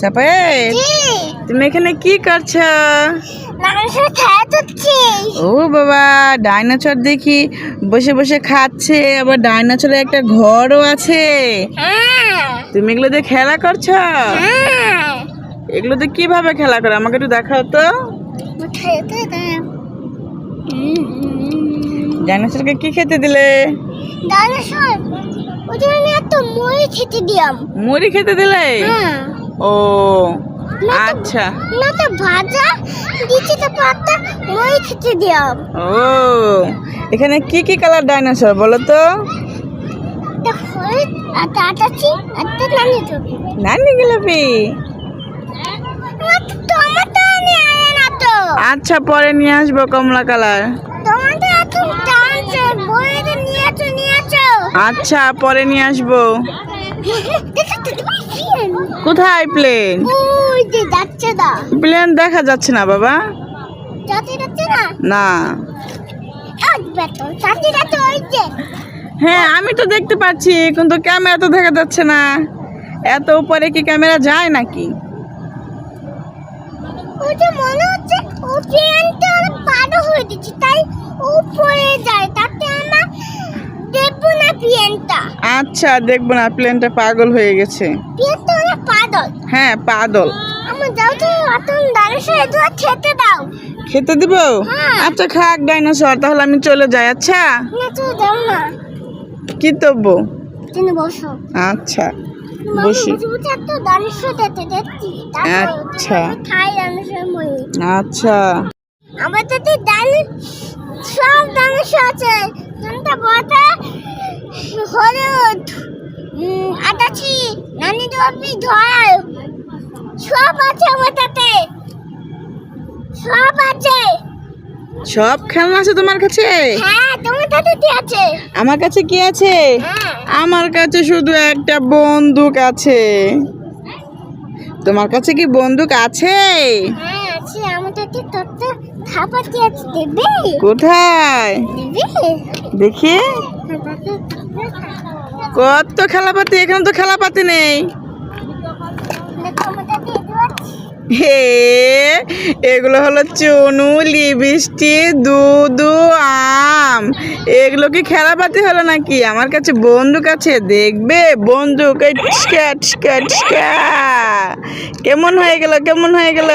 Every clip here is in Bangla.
সাপায়েত তুমি এখানে কি করছ? ও বাবা ডাইনোসর দেখি বসে বসে খাচ্ছে আবার ডাইনোসরের একটা ঘরও আছে। হ্যাঁ। তুমি এগুলো দিয়ে খেলা করছ? হ্যাঁ। এগুলো দিয়ে কীভাবে খেলা করে? আমাকে একটু দেখাও তো। ডাইনোসরকে কি খেতে দিলে? ডাইনোসর? ওই জন্য আমি এত মই খেতে দিলাম মুড়ি খেতে দিলে? হ্যাঁ। ও আচ্ছা। না তো ভাজা দিচ্ছি তো পাতা মই খেতে দিলাম ও এখানে কি কি কালার ডাইনোসর বলো তো? নানি গোলাপি তো তো। আচ্ছা পরে নিয়ে আসব কমলা কালার। আচ্ছা পরে নিয়ে আসব। কোথায় প্লেন? প্লেন দেখা যাচ্ছে না বাবা। না? হ্যাঁ আমি তো দেখতে পাচ্ছি কিন্তু ক্যামেরা তো দেখা যাচ্ছে না। এত উপরে কি ক্যামেরা যায় নাকি? মনে হচ্ছে ও প্লেনটা অনেক বড় হয়ে দিচ্ছে তাই ও পড়ে যায়। তাতে আমরা আচ্ছা দেখব না প্লেনটা পাগল হয়ে গেছে। পাগল। হ্যাঁ পাগল। আমার যাও তো ডাইনোসর খেতে দাও। খেতে দিব? হ্যাঁ। আচ্ছা খাক ডাইনোসর তাহলে আমি চলে যাই আচ্ছা? না তো দাও না। কি তব্য তুমি বসো। আচ্ছা বসি। আচ্ছা। আচ্ছা। আমার ডাইন সব ডাইনোসর আছে। কোনটা বড়টা হলুদ। আটাছি নানি দপি ধর সব আছে আমার তাতে সব আছে। সব খেলনা আছে তোমার কাছে? হ্যাঁ তোমার তাতে কি আছে? আমার কাছে কি আছে? হ্যাঁ। আমার কাছে শুধু একটা বন্দুক আছে। তোমার কাছে কি বন্দুক আছে? হ্যাঁ আছে। আমার আছে? দেবে? কোথায়? দেবে? দেখি। কত খেলাপাতি? এখানে তো নেই। আমার তাতে এগুলো হে, এগুলো হলো চুনু লিপস্টিক দুধু আম। এগুলো কি খেলাপাতি হলো নাকি? আমার কাছে বন্দুক আছে, দেখবে? বন্দুক কেমন হয়ে গেল, কেমন হয়ে গেল?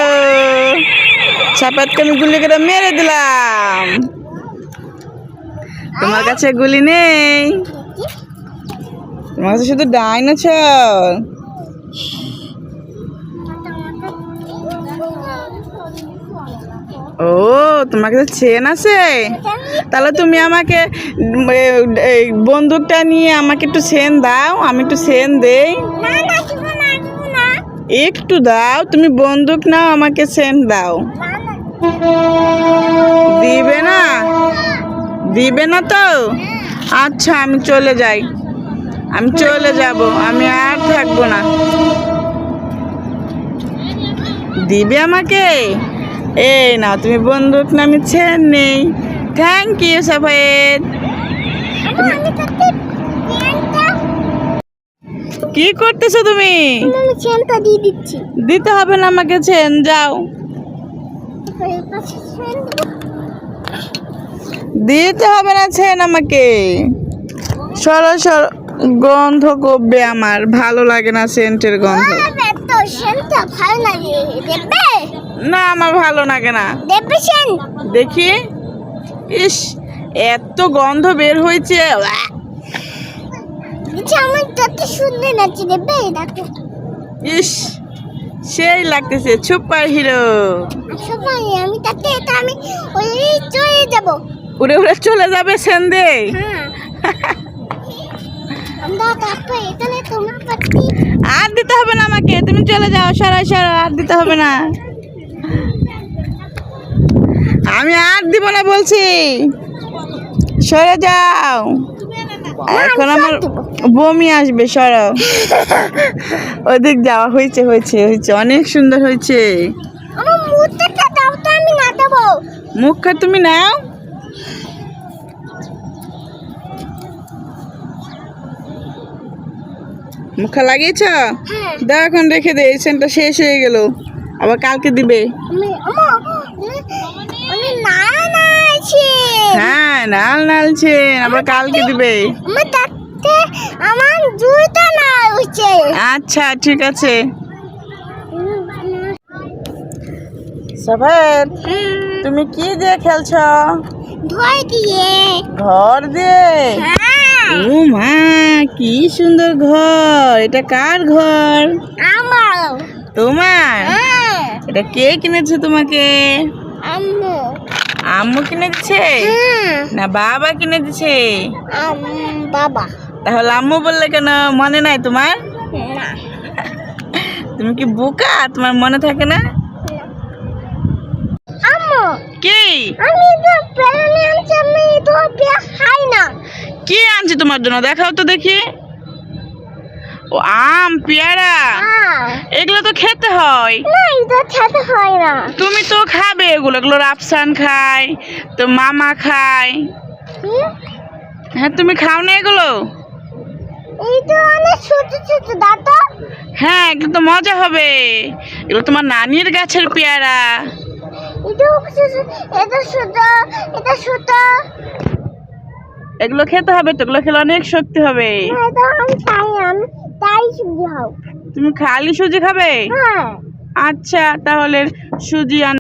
চাপাতকে আমি গুলি করে মেরে দিলাম। তোমার কাছে গুলি নেই। তোমার কাছে শুধু ডাইনোসর। ও তোমার কাছে চেন আছে। তাহলে তুমি আমাকে বন্দুকটা নিয়ে আমাকে একটু সেন দাও, আমি একটু সেন দেই। একটু দাও, তুমি বন্দুক নাও, আমাকে সেন দাও। দিবে না? দিবে না তো? আচ্ছা আমি চলে যাই। আমি চলে যাব, আমি আর থাকব না। দিবে আমাকে? এই না, তুমি বন্দুক না আমি ছেন নেই। থ্যাংক ইউ সাফায়েদ কি করতেছো তুমি? দিতে হবে না আমাকে চেন, যাও। দিতে হবে না চেন আমাকে। সর সর গন্ধ করবে আমার। ভালো লাগে না সেন্টের গন্ধ। না আমার ভালো লাগে না। দেখি। ইস এত গন্ধ বের হয়েছে। ইস সেই লাগতেছে সুপার হিরো। আমি তাতে আমি ওই চলে যাব। উড়ে উড়ে চলে যাবে সেন্দে। হ্যাঁ। আর দিতে হবে না আমাকে তুমি চলে যাও সরাই সরা আর দিতে হবে না। আমি আর দিব না বলছি। সরে যাও। এখন আমার বমি আসবে সরাও। ওদিক যাওয়া হয়েছে হয়েছে হয়েছে অনেক সুন্দর হয়েছে। মুখটা তুমি নাও। মুখে লাগিয়েছ? হ্যাঁ। দাও এখন রেখে দে এই সেন্টটা শেষ হয়ে গেল। আবার কালকে দিবে। হ্যাঁ নাল নালছে আবার কালকে দিবে। আমার জুতা না হচ্ছে আচ্ছা ঠিক আছে। সফেদ তুমি কি দিয়ে খেলছ? ধোয় দিয়ে। ঘর দিয়ে? হ্যাঁ। ও মা কি সুন্দর ঘর। এটা কার ঘর? আমার। তোমার? হ্যাঁ। এটা কে কিনেছে তোমাকে? আম্মু। আম্মু কিনে দিচ্ছে হ্যাঁ। না বাবা কিনে দিচ্ছে বাবা। তাহলে আম্মু বললে কেন? মনে নাই তোমার? তুমি কি বোকা? তোমার মনে থাকে না? আম্মু। কি? আমি তো প্রাণী আমি তো খাই না। কি আনছি তোমার জন্য? দেখাও তো দেখি। ও আম পেয়ারা। এগুলো তো খেতে হয়। খেতে হয় না। তুমি তো খাবে এগুলো। এগুলো রাফসান খায় তো মামা খায়। হ্যাঁ তুমি খাও না এগুলো হ্যাঁ এগুলো তো। মজা হবে। এগুলো তোমার নানির গাছের পেয়ারা। এটা ছোট এটা ছোট এগুলো খেতে হবে তো এগুলো খেলে অনেক শক্তি হবে। খাও। তুমি খালি সুজি খাবে? হ্যাঁ। আচ্ছা তাহলে সুজি আন